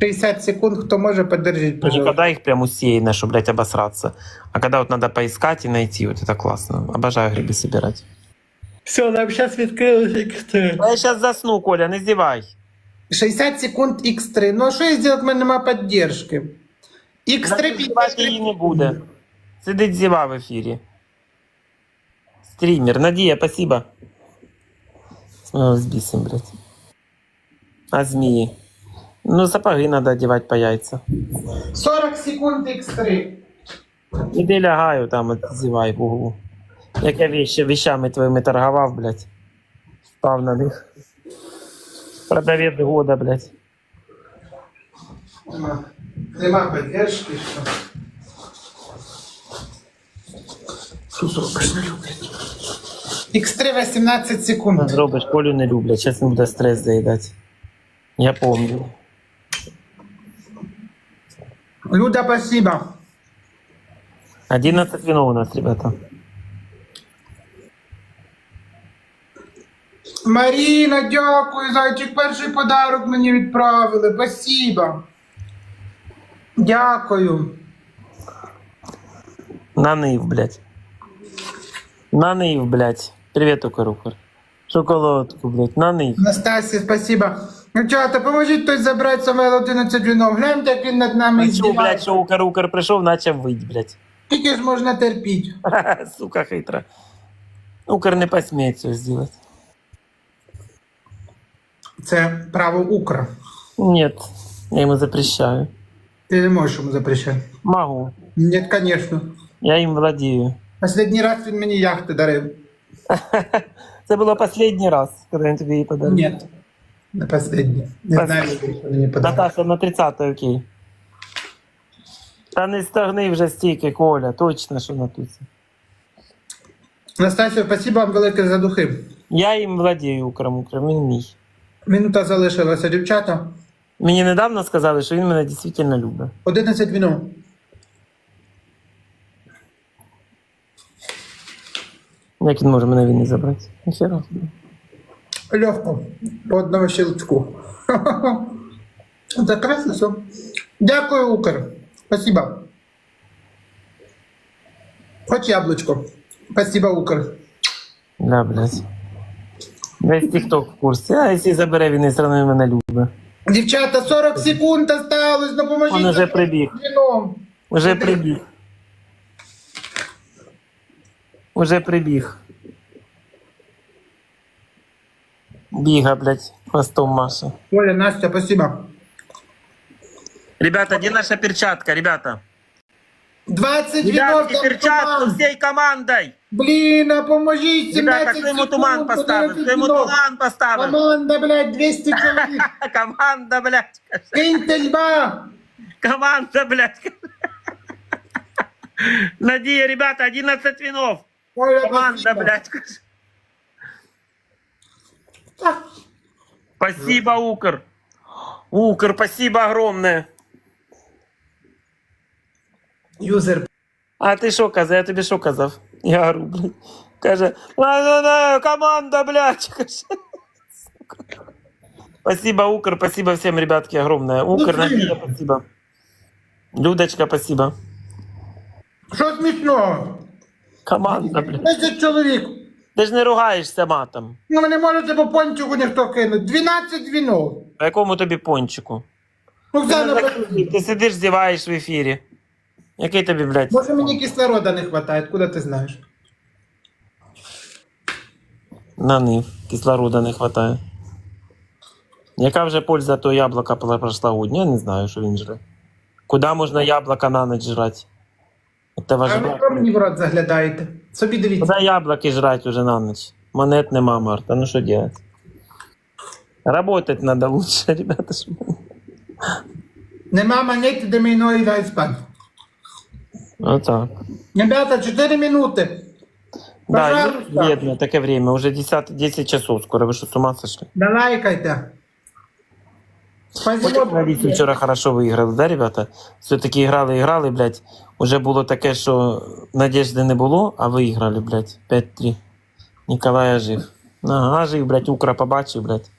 60 секунд, хто може, подержіть, Ну, пожалуйста. Никогда их прям усеяно, чтобы, блядь, обосраться. А когда вот надо поискать и найти, вот это классно. Обожаю грибы собирать. Все, нам зараз відкрилось X3. А я сейчас засну, Коля, не зевай. 60 секунд X3. Ну а що я зробити, в мене нема підтримки. X3 Зевать її не буде. Сидить зева в ефірі. Стример. Надія, спасибо. О, Збісим, блядь. А змії? Ну, сапоги надо одевать по яйца. 40 секунд X3. Іди лягаю там, от зівай в углу. Як я вещи, вещами твоїми торгував, блядь. Спав на них. Продавець года, блядь. Нема, нема підтримки, що. Зробиш, не люблять. X3 18 секунд. Зробиш, Колю не люблять, зараз він буде стрес заїдати. Я помню. Люда, спасибо. 11 винов у нас, ребята. Маріна, дякую, зайчик. Перший подарок мені відправили. Спасибо. Дякую. Нанив, блядь. Нанив, блядь. Привет, Укр-Укр. Шоколадку, блядь. Нанив. Настасія, спасибо. Ну чого, поможіть хтось забрати саме 11 вінов. Гляньте, як він над нами А чо, блядь, здівається. що Укр-Укр прийшов, почав вить, блядь. Тільки ж можна терпіти. Сука хитра. Укр не посміє цього зробити. Це право Укра. Нет, я ему запрещаю. Ти не можеш йому запрещати. Могу. Ні, звісно. Я їм владію. Останній раз він мені яхти дарив. Це було останній раз, коли він тобі її подарив. Ні. Не останній. Не Пос- знаю, що мені подарив. Наташа на 30 окей. Та не стогни вже стільки, Коля, точно, що на туці. Настасія, спасибо вам велике за духи. Я їм владію укром, укром, він мій. Минута залишилася, дівчата. Мені недавно сказали, що він мене дійсно любить. 11 вінов. Як він може мене війни забрати? Ніхера. Легко. По одному щелчку. Це красно все. Дякую, Укр. Спасибо. Хоч яблучко. Спасибо, Укр. Да, блядь. Весь тікток в курсі. А якщо забере, він і все одно мене любить. Дівчата, 40 секунд осталось, допоможіть. Он уже прибіг. Уже прибіг. Уже прибіг. Біга, блядь, хвостом Маша. Оля, Настя, спасибо. Ребята, где наша перчатка, ребята? 20 вінов Ребятки, там перчатку туман. всей командой! Блін, а поможіть, 17 Ребята, кто ему секунд, туман поставил? 11 Кто ему вінов. туман поставил? Команда, блядь, 200 чоловік. Команда, блядь. Киньте льба. Команда, блядь. Надія, ребята, 11 винов. Оля, Команда, спасибо. блядь. Так. Спасибо, Укр. Укр, спасибо огромное. Юзер. А ти що казав? Я тобі що казав? Я говорю, блядь. Каже, «На-на-на, команда, блядь. Каже. Сука. Спасибо, Укр, спасибо всем, ребятки, огромное. Укр, Ну, Надія, спасибо. Людочка, спасибо. Що смішного? Команда, блядь. 10 чоловік. Ти ж не ругаєшся матом. Ну, ви не можете по пончику ніхто кинути. 12 вінов. По якому тобі пончику? Ну, Ти, заново. не так- ти сидиш, зіваєш в ефірі. Який тобі, блядь? Може мені кислорода не вистачає, куди ти знаєш? На них кислорода не хватає. Яка вже польза того яблука пла- прошлогодня? Я не знаю, що він жре. Куди можна яблука на ніч жрати? Це А ваш ви мені в рот заглядаєте? Собі дивіться. Куди яблуки жрати уже на ніч? Монет нема, Марта, ну що делать? Работать надо лучше, ребята. щоб- Нема монети до міної вайспан. Отак. Ребята, 4 минути. Да, Пожалуйста. вредно таке время, уже 10, 10 часов скоро, ви що з ума сошли? Далайкайте. Спасибо. Вчора хорошо виграли, да, ребята? Все-таки грали, грали, блядь. Уже було таке, що надіжди не було, а виграли, блядь. 5-3. Ніколая жив. Ага, жив, блядь, Укра побачив, блядь.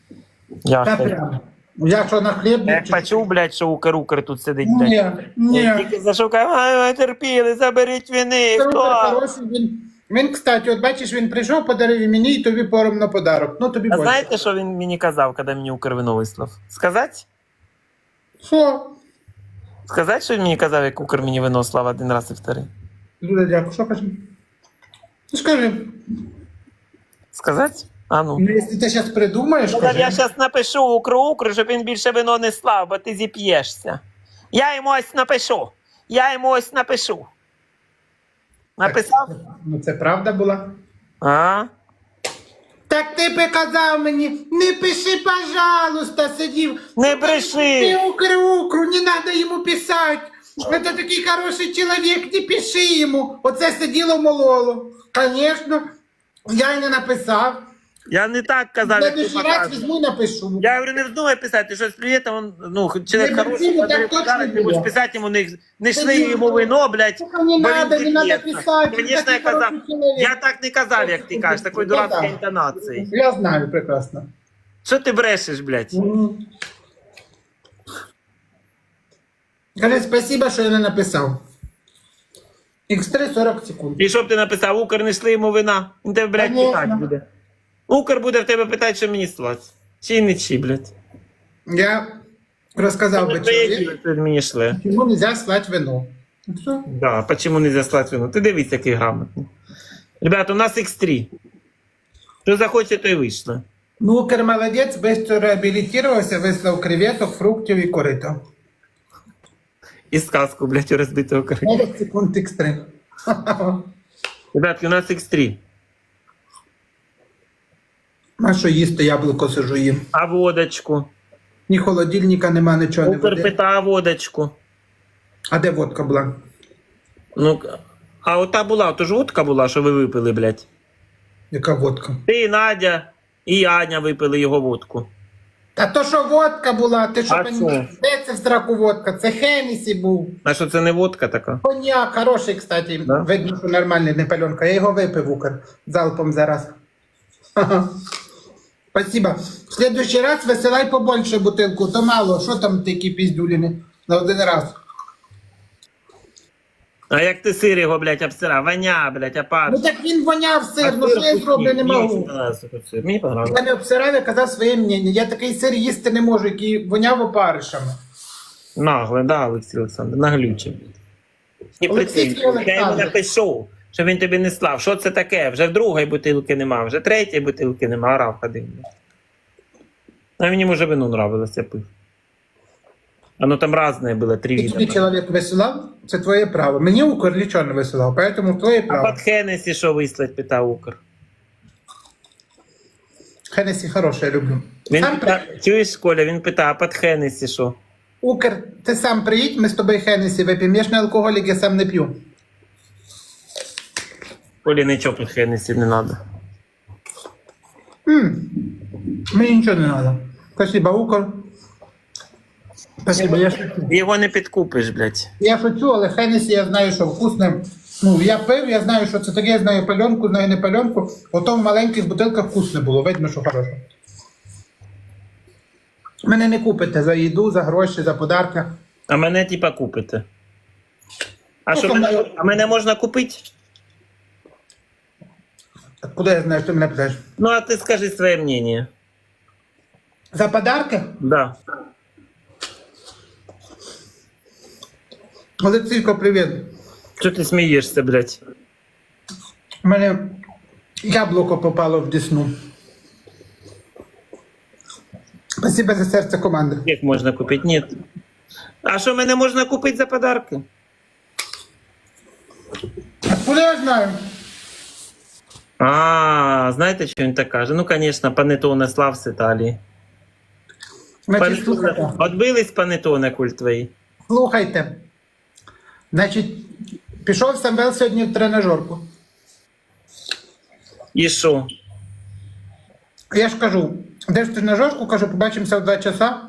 Та прямо. Я що на хліб? Я Як почув, блядь, що укр-укр тут сидить, блядь. Ні, Я ні. тільки зашукав, ай, терпіли, заберіть вини, Супер хто? хороший він. Він, кстати, от бачиш, він прийшов, подарив мені і тобі пором на подарок. Ну тобі А більше. знаєте, що він мені казав, коли мені Укрвино вислав? Сказать? Що? Сказать, що він мені казав, як Укр мені вино слав один раз і вторий? Люда, дякую. Що кажеш? Ну, Скажи, Сказать? А ну. ну, якщо ти зараз придумаєш, Ну, так кажи. я зараз напишу укру укру, щоб він більше вино не слав, бо ти зіп'єшся. Я йому ось напишу. Я йому ось напишу. Написав? Ну це правда була. А? Так ти би казав мені, не пиши, пожалуйста, сидів. Не бреши. Ти укру-укру, не треба йому писати. Це такий хороший чоловік, не пиши йому. Оце сиділо мололо. Звісно, я й не написав. Я не так казав, В як ти следующий раз показуєш. візьму і напишу. Я говорю, не вздумай писати, ти щось плюєте, он, ну, человек Не хороший, бензину, так точно подарок, ти було. будеш писати йому, не, не йшли Бензину. йому вино, блядь. Сука, не бо надо, не надо зіп'ється. писати, він Конечно, я казав. хороший чоловік. Я так не казав, як ти кажеш, такої Ну, дурацької так. інтонації. Я знаю прекрасно. Що ти брешеш, блядь? Скажи спасибо, що я не написав. X3 40 секунд. І що б ти написав, Укр не йшли йому вина? Він тебе, блядь, Конечно. питати буде. Укр буде в тебе питати, що мені слати. Чи не чи, блядь. Я розказав би мені чому нельзя слать вино. Все. Да, почему нельзя слать вино? Ти дивись, який грамотний. Ребята, у нас X3. Що захоче, то й вийшло. Ну, Укр молодець, швидко реабілітувався, вислав креветок, фруктів і корито. І сказку, блядь, у розбитого крика. 9 секунд X3. Ребятки, у нас X3. А що їсти, яблуко сижу їм. А водочку? Ні холодильника нема, нічого не Укр води. пита водочку. А де водка була? Ну, а ота була, то ж водка була, що ви випили, блядь. Яка водка? Ти, Надя і Аня випили його водку. Та то що водка була, ти що А понімаєш? Де це в зраку водка? Це Хенісі був. А що це не водка така? Коньяк, хороший, кстати. Да? Видно, що нормальний, не пальонка. Я його випив укр залпом зараз. Ха-ха. Спасибо. В следующий раз висилай побольше бутилку, то мало. Що там такі піздюліни? На один раз. А як ти сир його, блядь, обсирав? Воня, блядь, опар. Ну так він воняв сир, ну що я зроблю, не можу. Мені понравилось. Я не обсирав, я казав своє мнення. Я такий сир їсти не можу, який воняв опаришами. Нагле, да, Олексій Олександр, наглюче. І Олексій прикинь, я йому Олександр. напишу, що він тобі не слав. Що це таке? Вже другої бутилки нема, вже третьої бутилки нема, а рав ходив. А мені може вино нравилося пив. Оно там разное было, три вида. чоловік висилав, це твоє право. Мені укр нічого не висилав, поэтому твоє А право. під Хенесі що вислать, питав Укр. Хенесі хороше, я люблю. Він Сам пита... Чуєш, Коля, він питає, а під Хенесі що? Укр, ти сам приїдь, ми з тобою Хенесі вип'ємо. Я ж не алкоголік, я сам не п'ю. Колі нічого Хенесі не треба. Мені нічого не треба. Спасибо, Укр. Спасибо, я шучу. Його не підкупиш, блядь. Я шучу, але Хенесі я знаю, що вкусне. Ну, я пив, я знаю, що це таке, я знаю пальонку, знаю не пальонку. Ото в маленьких бутилках вкусне було, видно, що хороше. Мене не купите за їду, за гроші, за подарки. А мене типа купите. А Ну, що мене, а мене можна купити? Откуда я знаю, що ти мене? Ну, а ти скажи своє мнение. За подарки? Да. Олексійко, привіт. Що ти смієшся, блядь? У мене яблуко попало в десну. Спасибо за серце команди. Як можна купити? Ні. А що мене можна купити за подарки? Откуда я знаю? А, знаєте, що він так каже? Ну, звісно, панетоне слав з Італії. Значить, слухайте. Отбились панетоне культ твої. Слухайте. Значить, пішов Самвел сьогодні в тренажерку. І що? Я ж кажу, де ж тренажерку, кажу, побачимося в 2 часа.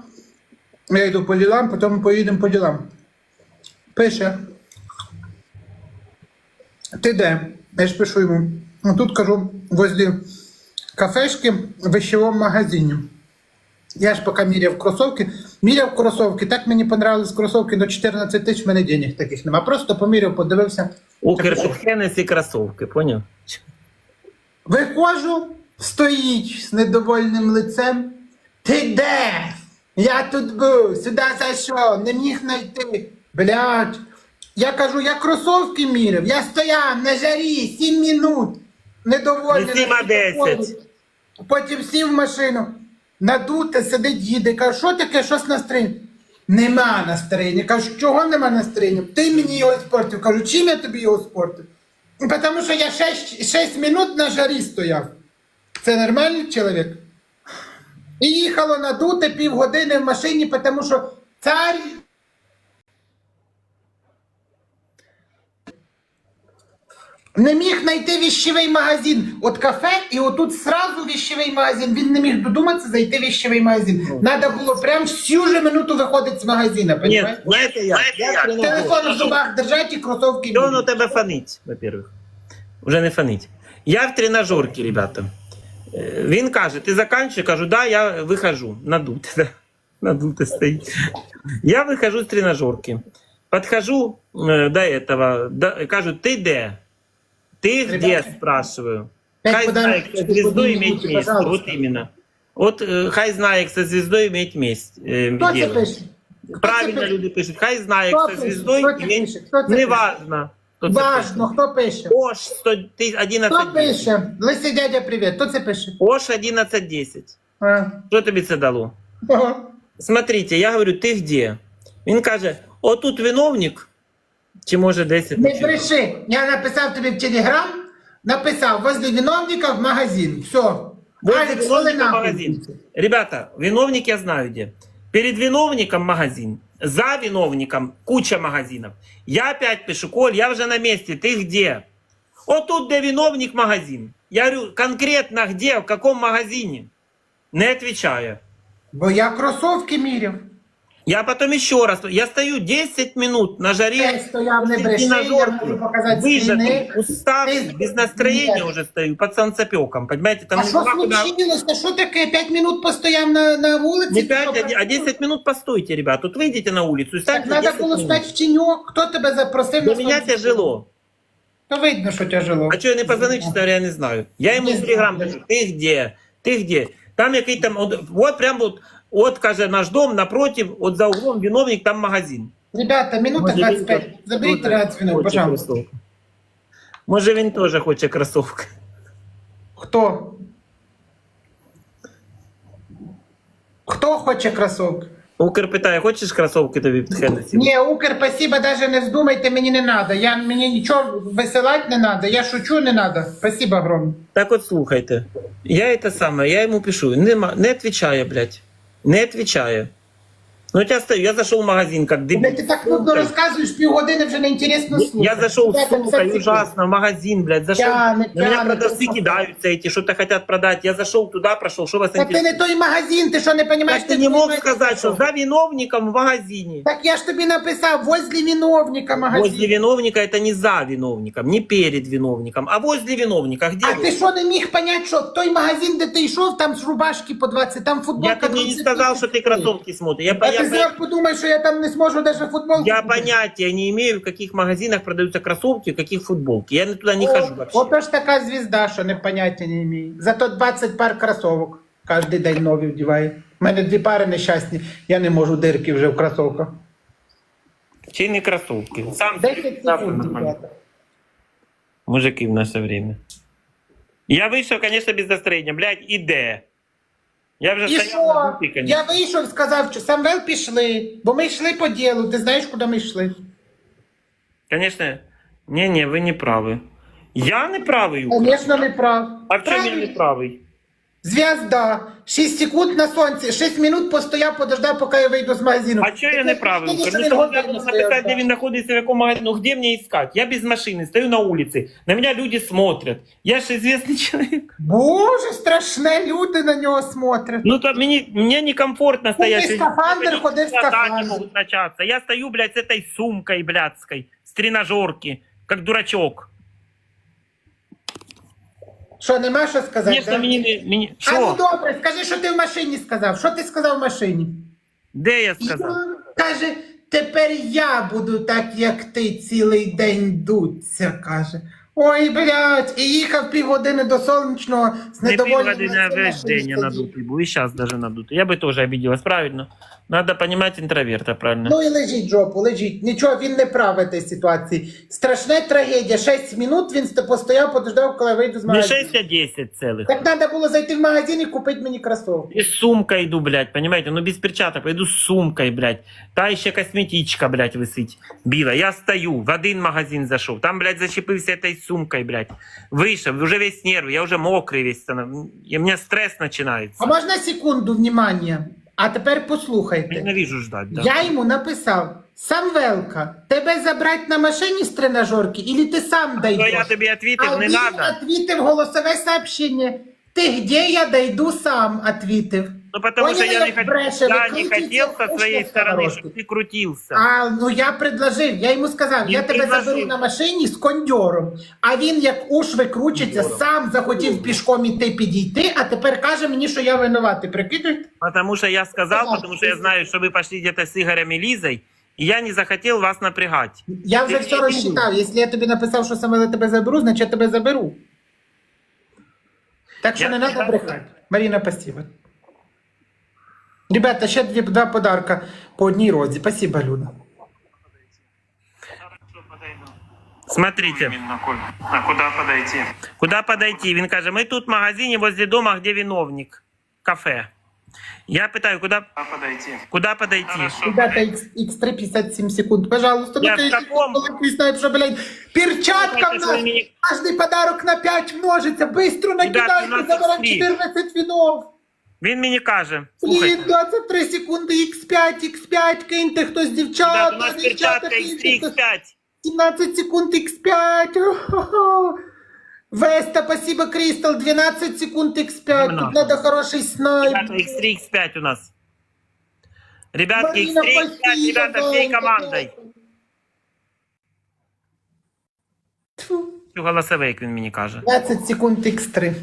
Я йду по ділам, потім поїдемо по ділам. Пише. Ти де? Я ж пишу йому. Ну тут кажу, возле кафешки в вещевому магазині. Я ж поки міряв кросовки. Міряв кросовки, так мені понравились кросовки до 14 тисяч, в мене денег таких нема. Просто поміряв, подивився. Укр тут Хеннесі кросовки, поняв? Виходжу, стоїть з недовольним лицем. Ти де? Я тут був, сюди зайшов, не міг знайти. Блядь. Я кажу, я кросовки міряв, я стояв на жарі 7 минут. Недовольний. Не сім, а на світлофорі. 10. Потім сів в машину, надуте, сидить, їде. Кажу, що таке, що з настроєнням? Нема настроєння. Кажу, чого нема настроєння? Ти мені його спортив. Кажу, чим я тобі його спортив? Тому що я 6, 6 минут на жарі стояв. Це нормальний чоловік? І їхало надуте півгодини в машині, тому що цар. Не міг знайти віщовий магазин. От кафе, і отут сразу віщовий магазин. Він не міг додуматися зайти в віщовий магазин. Надо було прям всю же минуту виходити з магазина. Ні, Понимаєш? знаєте як? Я в Телефон в зубах держать і кросовки. Що воно міряти. тебе фанить, во-первых? Уже не фанить. Я в тренажерці, ребята. Е, Він каже, ти заканчуєш? Кажу, да, я вихожу. Надуте, да. Надуте стоїть. Я вихожу з тренажерки. Подхожу э, до этого, до, кажу, ты где? Ты где, Ребята, спрашиваю. пять Хай подарков, знает, со чтобы звездой вы не иметь будете, место. пожалуйста. Вот именно. Вот э, хай знает, со звездой иметь место. Э, Хто це дело. пише? Хто Правильно це пише? люди пишут. Хай знает, Хто со пише? звездой Хто це иметь... пише? Хто це пише? Неважно. Хто це Важно, пише. хто пише? Ош 100, ты- 11 Хто пише? Лисий дядя, привіт. Хто це пише? Ош 11.10. А. Що тобі це дало? Ага. Смотрите, я говорю, ти где? Він каже, отут виновник, чи може 10 Не бреши. Я написав тобі в телеграм, написав возле виновника в магазин. Все. Возле Алекс, виновника нахуй? магазин. Ребята, виновник я знаю где. Перед виновником магазин. За виновником куча магазинов. Я опять пишу, Коль, я уже на месте, ты где? Вот тут, где виновник магазин. Я говорю, конкретно где, в каком магазине? Не отвечаю. Бо я кросовки міряв. Я потом еще раз, я стою 10 минут на жаре. Я стояв не бреши, я можу показати Выжатый, скріни. уставший, Ты- без настроения Нет. уже стою, под солнцепеком, понимаете? Там А що нема куда- случилось? Що таке? П'ять минут постояв на, на вулиці? Не 5, Що, а 10 минут постойте, ребят. Тут выйдите на улицу и Так станьте треба 10 було минут. стати в тіньок. Хто тебе запросив Для на меня сонце? тяжело. То видно, що тяжело. А что я не позвонить, честно говоря, я не знаю. Я ему Не в телеграм знаю. пишу, ты где? Ты где? Там який там, от, вот прям вот, от, каже, наш дом напротив, от за углом виновник, там магазин. Ребята, минута Може, він 25. теж Заберіть хоче пожалуйста. кросовки. Може він теж хоче кросовки. Хто? Хто хоче кросовки? Укр питає, хочеш кросовки тобі під Ні, Укр, спасибо, даже не вздумайте, мені не надо. Я, мені нічого висилати не надо, я шучу, не надо. Спасибо огромное. Так от слухайте. Я это саме, я йому пишу. Нема, не отвечає, блядь. Не отвечає. Ну, от я стою, я зашел в магазин, как дебил. Блядь, ти так нудно розказуєш, півгодини вже не інтересно слухати. Я зашел Ребята, с сумкой, 50 секунд. ужасно, в магазин, блядь, зашел. Тяне, На меня тяне, продавцы тяне. кидаются эти, что-то хотят продать. Я зашел туда, прошел, что вас Так ти интересует? не той магазин, ти що не розумієш? Так ты не мог сказать, что за виновником в магазине. Так я ж тобі написав, возле виновника магазин. Возле виновника это не за виновником, не перед виновником, а возле виновника. Где А вы? ти що не міг понять, що той магазин, де ти йшов, там з рубашки по 20, там футболка Я ты мне не 20. сказал, что ты кроссовки смотришь. Я, А я, ти зря подумай, що я там не зможу даже футболку. Я понятия не имею, в каких магазинах продаются кроссовки, в каких футболки. Я туда не хожу вообще. Ото ж така звізда, що не поняття не має. Зато 20 пар кросовок кожен день нові вдіває. У мене дві пари нещасні, я не можу дирки вже в кросовках. Чей не кроссовки? Сам 10 секунд. Мужики в наше время. Я вышел, конечно, без настроения. Блядь, іде. Я вже І стояв на що? Я конечно. вийшов, сказав, що Самвел пішли, бо ми йшли по ділу. Ти знаєш, куди ми йшли? Конечно. Не-не, ви не праві. Я не правий. Юка. Звісно, не прав. А в чому я не правий? Зв'язда. 6 секунд на сонці, 6 минут постояв, подождав, поки я вийду з магазину. А чого я не правий? Ти Юка? що Ну, він що годин можна не написати, стояв, де так? він знаходиться, в якому магазині. Ну, где мне искать? Я без машины, стою на улице. На меня люди смотрят. Я же известный человек. Боже, страшне, люди на нього смотрять. Ну, то мне, мне некомфортно стоять. Купи скафандр, Люди ходи в глаза скафандр. не могут начаться. Я стою, блядь, с этой сумкой блядской, с тренажерки, как дурачок. Що, нема що сказати? Звісно, да? мені не. Мені... А ну добре, скажи, що ти в машині сказав. Що ти сказав в машині? Де я сказав? Я, каже, тепер я буду так, як ти, цілий день дуться, каже. Ой, блядь, і їхав півгодини до сонячного з Не півгодини, а весь день я надутий був. І зараз даже надутий. Я би теж обиделась, правильно? Надо понимать інтроверта, правильно? Ну і лежіть жопу, лежіть. Нічого, він не прав в цій ситуації. Страшна трагедія. 6 минут він ст- постояв, подождав, коли я вийду з Не магазину. 6, а 10 целых. Так треба було зайти в магазин і купити мені кросовки. И с сумкой иду, блядь, понимаете? Ну без перчаток, пойду с сумкой, блядь. Та еще косметичка, блядь, висить. Біла. Я стою, в один магазин зашел. Там, блядь, зачепився этой сумкой, блядь. Вышел, уже весь нерв, я уже мокрый весь становлюсь. И у меня стресс начинается. А можна секунду внимання? А тепер послухайте. Ненавижу ждать, да. Я йому написав: Самвелка, тебе забрать на машині з тренажерки, или ти сам Ну, дойдеш? я тобі а не не він отвітив голосове сообщення. Ти где я дойду сам, отвітив. Ну потому что Поняли, я не, як хот- бреше, я не викрутиться хотел со в своей уши стороны, сковородки. чтобы ты крутился. А ну я предложив, я йому сказав, Він я тебе предложив. заберу на машині з кондьором. А він як уш викручиться, сам захотів пішком іти підійти, а тепер каже мені, що я винуватий. Прикидуєте? Потому что я сказал, Ага. потому что я знаю, что вы пошли где-то с Игорем и Лизой, и я не захотел вас напрягать. Я вже Ти все не розчитав. Якщо я тобі написав, що саме я тебе заберу, значить я тебе заберу. Так що Я- не треба брехати. Маріна, спасибо. Ребята, ще дві, два подарка по одній розі. Спасибо, Люда. Смотрите. Именно, Коль. А куда подойти? Куда подойти? Він каже, ми тут в магазині возле дома, где виновник. Кафе. Я питаю, куда, Куда подойти? куда подойти? Хорошо. Ребята, X, X3 57 секунд. Пожалуйста, Я ну в каком? ты знаешь, что, блядь, перчатка Слухайте, в що ви нас. мені- Каждый подарок на 5 множится. Быстро у накидайте, нас забираем X3. 14 винов. Він мені каже, Блін, 23 секунди, X5, X5, киньте хтось дівчат, у нас дівчата, перчатка X3, X5. 17 секунд, X5. Веста, спасибо, Кристал, 12 секунд, X5. Ну, Тут надо хороший снайп. Ребята, X3, X5 у нас. Ребятки, Марина, X3, X5, спасибо, ребята, всей командой. Тьфу. Голосовий, як він мені каже. 20 секунд, X3.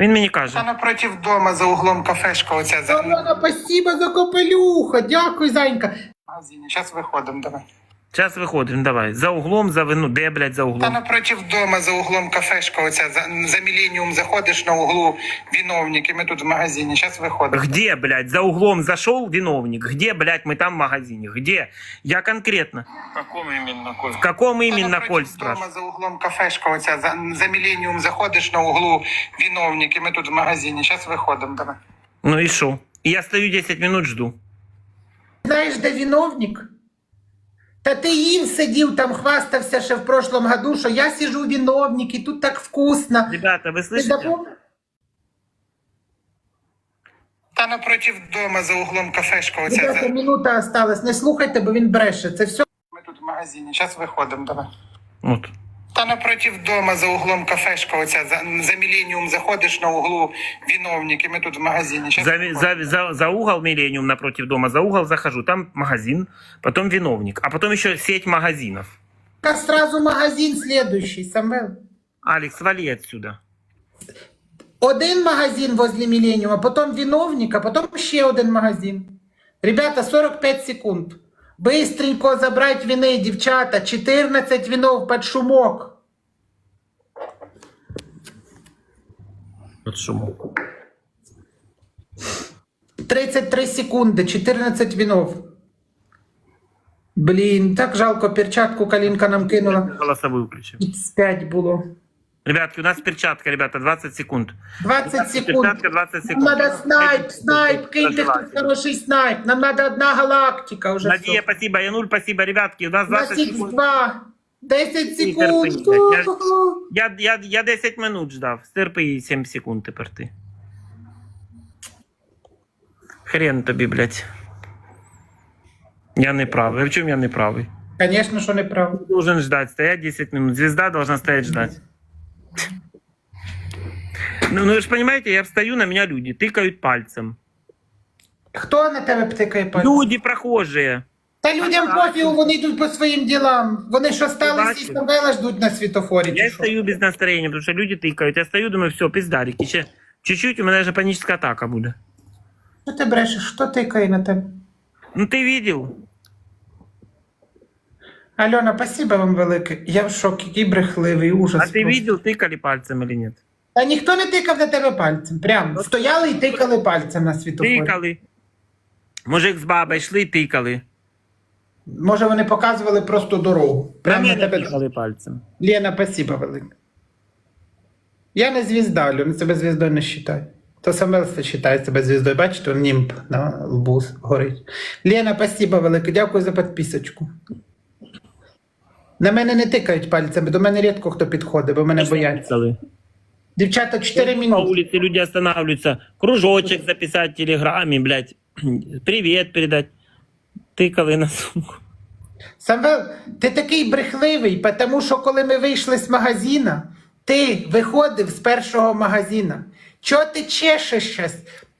Він мені каже. напротив дома за углом кафешка оця за Романа, спасибо за капелюха. Дякую, Зайка. магазині. Зараз виходимо, давай. Зараз виходимо, давай. За углом, за вину. Де, блядь, за Та углом? напротив дома за углом кафешка оця за, за міленіум заходиш на углу виновник, і ми тут в магазині. Зараз виходимо. Где, блядь, за углом зашел виновник? Где, блядь, мы там в магазине? Где? Я конкретно. В какому іменно, Коль? В каком Та именно, напротив Коль, дома спрашивает? за углом кафешка оця за, за міленіум заходиш на углу виновник, і ми тут в магазині. Зараз виходимо, давай. Ну и шо? И я стою 10 минут, жду. Знаєш, де виновник? Та ти їм сидів там, хвастався ще в прошлом году, що я сижу виновник, і тут так вкусно. Ребята, вы Ти слышите? Та напротив дома за углом кафешка оця Ребята, за, минута осталась. Не слухайте, бо він бреше. Це все. ми тут в магазині. Зараз виходимо, давай. Вот. Та напротив дома за углом кафешка оця за, за міленіум заходиш на углу виновник, і ми тут в магазині. Щас За, за, за, за угол Миллениум напротив дома, за угол захожу, там магазин, потом виновник, а потом еще сеть магазинов. Ка сразу магазин следующий, Самвел. Алекс, вали отсюда. Один магазин возле Миллениума, потом виновник, а потом ще один магазин. Ребята, 45 секунд. Быстренько забрать вины, дівчата. 14 винов под шумок. Шумок. 33 секунди, 14 винов. Блін, так жалко, перчатку Калінка нам кинула. Голосовую включи. X5 було. Ребятки, у нас перчатка, ребята, 20 секунд. 20 секунд. Перчатка 20 секунд. Нам надо снайп, снайп, киньте хтось хороший снайп. Нам надо одна галактика уже. Надія, все. спасибо. Януль, спасибо. Ребятки, у нас У нас 20 секунд. X2. 10 секунд. Я, я, я 10 минут ждав. Стерпи 7 секунд тепер ти. Хрен тобі, блядь. Я не правий. А в чому я не правий? Конечно, що не прав. Должен ждать, стоять 10 минут. Звезда должна стоять ждать. Ну, ну вы же понимаете, я встаю, на меня люди тыкают пальцем. Хто на тебе птикає пальцем? Люди прохожие. Та людям пофігу, вони йдуть по своїм ділам. Вони що стали бачиш? всі Самвела ждуть на світофорі. Я чи що? стою без настроения, потому что люди тыкают. Я стою, думаю, все, пиздарики. Ще чуть-чуть, у меня же паническая атака будет. Що ти брешеш? Що тикає на тебе? Ну ты видел? Альона, спасибо вам велике. Я в шокі, який брехливий ужас. А ты просто. видел, тыкали пальцем или нет? Та ніхто не тикав на тебе пальцем. Прям стояли і тикали пальцем на світофорі. Тыкали. Мужик з бабою йшли, тикали. Може, вони показували просто дорогу. На Прямо на тебе. пальцем. Лена, спасибо велике. Я не звізда, Альона, себе звіздою не вважаю. То Самвел вважає себе звіздою. Бачите, он німб на лбу горить. Лена, спасибо велике. Дякую за підписочку. На мене не тикають пальцями, до мене рідко хто підходить, бо мене бояться. Дівчата, 4 По минути. улице люди останавливаются. Кружочек записать в телеграме, блядь. Привет передать. Тыкали на сумку. Самвел, ти такий брехливий, тому що коли ми вийшли з магазина, ти виходив з першого магазина. Чого ти чешеш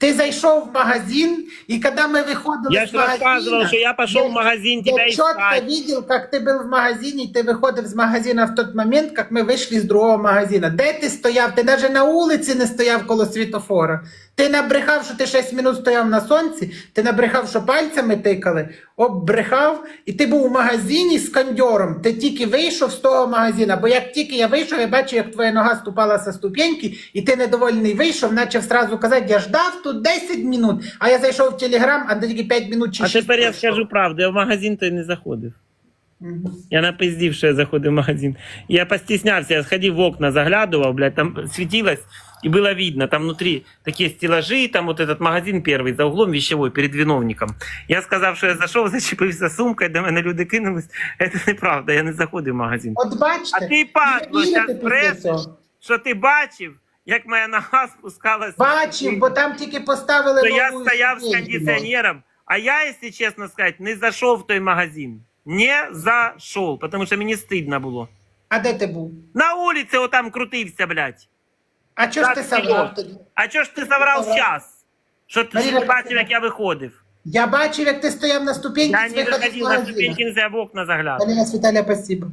щас? Ти зайшов в магазин, і коли ми виходили Я з ж магазина... рассказывал, что я пошел я- в магазин Я тебя четко искать. видел, как ты был в магазине, и ты выходил з магазина в тот момент, как мы вийшли з другого магазина. Де ти стояв? Ти навіть на вулиці не стояв коло світофора. Ти набрехав, що ти 6 минут стояв на сонці, ти набрехав, що пальцями тикали, оббрехав, і ти був у магазині з кондьором. Ти тільки вийшов з того магазина, бо як тільки я вийшов, я бачив, як твоя нога ступала со ступеньки, і ти недовольний вийшов, почав сразу казати, я ждав тут 10 минут, а я зайшов в Телеграм, а тільки 5 минут чи А 6 тепер я пройшло. скажу правду, я в магазин то й не заходив. Мгм. Я напиздів, що я заходив в магазин. Я постеснявся, я сходив в окна, заглядывал, блядь, там светилось, и было видно, там внутри такие стеллажи, там вот этот магазин первый, за углом вещевой, перед виновником. Я сказав, що я зайшов, зачепився сумкою, до мене люди кинулись. Це неправда, я не заходив в магазин. От бачите, А ти, падло, не вірите щас після бреш? цього. Що ти бачив, як моя нога спускалась? Бачив, бо там тільки поставили що я стояв з кондиціонером, а я, якщо чесно сказати, не зайшов в той магазин. Не зайшов, тому що мені стидно було. А де ти був? На вулиці отам крутився, блядь. А чого ж ти сам тоді? А чого ж ти забрав час? Що ти Маріна, що бачив, як я виходив? Я бачив, як ти стояв на ступеньці Я не виходив на ступеньки, нельзя в окна заглядати. Аліна Світаля, спасибо.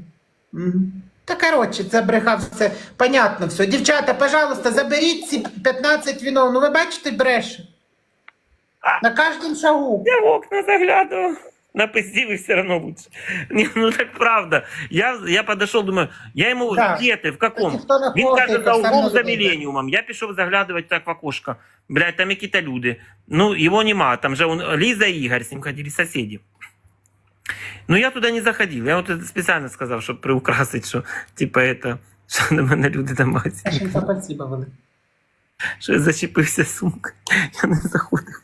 Мгм. Та коротше, це брехав все. Понятно все. Дівчата, пожалуйста, заберіть ці 15 вінов. Ну ви бачите, бреше. На кожному шагу. Я в окна заглядывал. На пиздил и все равно лучше. Не, ну так правда. Я, я подошел, думаю, я ему, Да. где ты, в каком? Ніхто не Він ходить, каже, за як сам углом на за дорозі. міленіумом. Я пішов заглядувати так в окошко. Блядь, там які-то люди. Ну, його нема. Там же он, Лиза и Игорь с ним ходили, соседи. Ну, я туди не заходив. Я от спеціально сказав, щоб приукрасити, що, типа, это, що на мене люди велике. Що я зачепився сумкою. Я не заходив.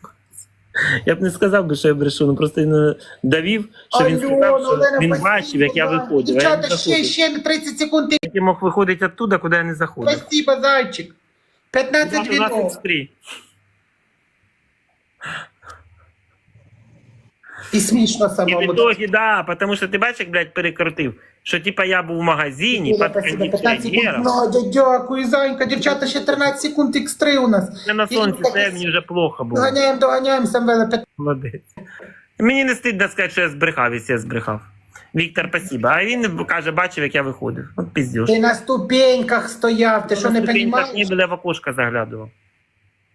Я б не сказав би, що я брешу, ну просто він е, давів, що він сказав, що Олена, він бачив, як я виходив. Дівчата, ще, ще 30 секунд. Я мог виходити оттуда, куди я не заходив. Спасибо, зайчик. 15 У нас вінов. X3. І смішно І в самому. итоге, да, потому що ти бачиш, як, блядь, перекрутив, що типа я був в магазині під спасибо. 15 секунд. кондиціонером. Надя, дякую, зайка. Дівчата, ще 13 секунд X3 у нас. Я на сонці це мені вже плохо було. Доганяємо, доганяємо, Самвела. П'ят- Молодець. Мені не стидно сказати, що я збрехав, якщо я збрехав. Віктор, спасибо. А він каже, бачив, як я виходив. От піздюш. Ти на ступеньках стояв, ти що не не розумієш? біля в окошко заглядував.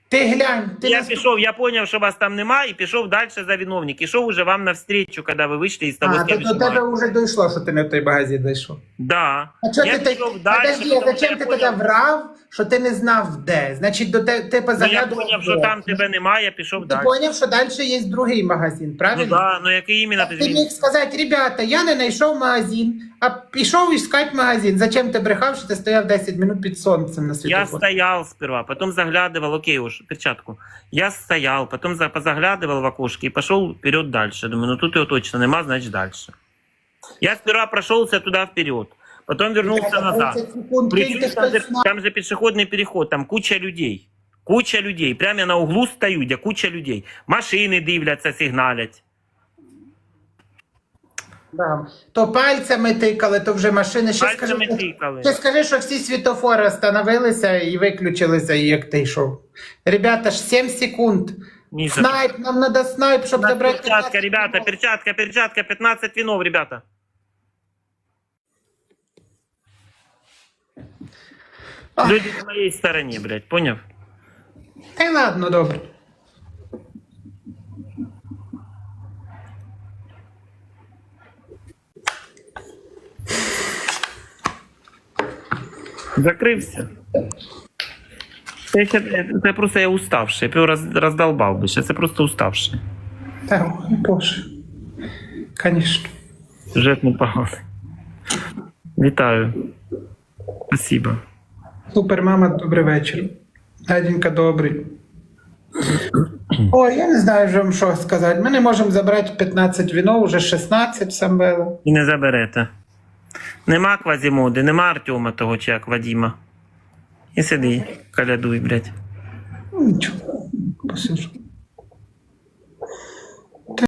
Ти глянь, ти Я на пішов, я поняв, що вас там немає, і пішов далі за виновник. Ішов уже вам навстрічу, коли ви вийшли із того А, то до тебе вже дійшло, що ти не в той магазин зайшов. Да. А чого я ти пішов так? далі, Подожди, а тому що зачем ти тоді поняв- врав, що ти не знав де? Значить, до те, ти Ну, я позаглядував. що де. там тебе немає, я пішов Ти далі. поняв, що далі є другий магазин, Ну правильно? да, ну який іменно Ти ти міг сказати, ребята, я не знайшов магазин, а пішов іскати магазин. Зачем ти брехав, що ти стояв 10 минут під сонцем на Я світлофорі? стоял сперва, потом заглядывал, окей уж, перчатку. Я стоял, потом за- позаглядывал в окошки и пошел вперед дальше. Думаю, ну тут его точно нема, значит дальше. Я сперва прошелся туда вперед, потом вернулся назад. 30 секунд, Причем там же, там же пешеходный переход, там куча людей. Куча людей. Прямо я на углу стою, де куча людей. Машини дивляться, сигналять. Да. То пальцями тикали, то вже машини. Ще Пальцями скажи, тикали. ще скажи, що всі світофори остановилися і виключилися, і як ти йшов. Ребята, ж 7 секунд. Миша. Снайп, нам надо снайп, щоб забрати. перчатка, 15 ребята, винов. перчатка, перчатка, 15 винов, ребята. Люди на моей стороне, блядь, понял? Та й ладно, добре. Закрывся. Це, ще- це просто я уставший. Я роз, роздолбав би. ще. Це просто уставший. Та, ой, Боже. Конечно. Сюжет непоганий. Вітаю. Спасибо. Супер, мама, добрий вечір. Наденька, добрий. Ой, я не знаю вже вам що сказати. Ми не можемо забрати 15 вінов, вже 16 самвело. І не заберете. Нема квазімоди, нема Артема того чи як Вадіма. І сиди, калядуй, блядь. Ну, Нічого, посижу.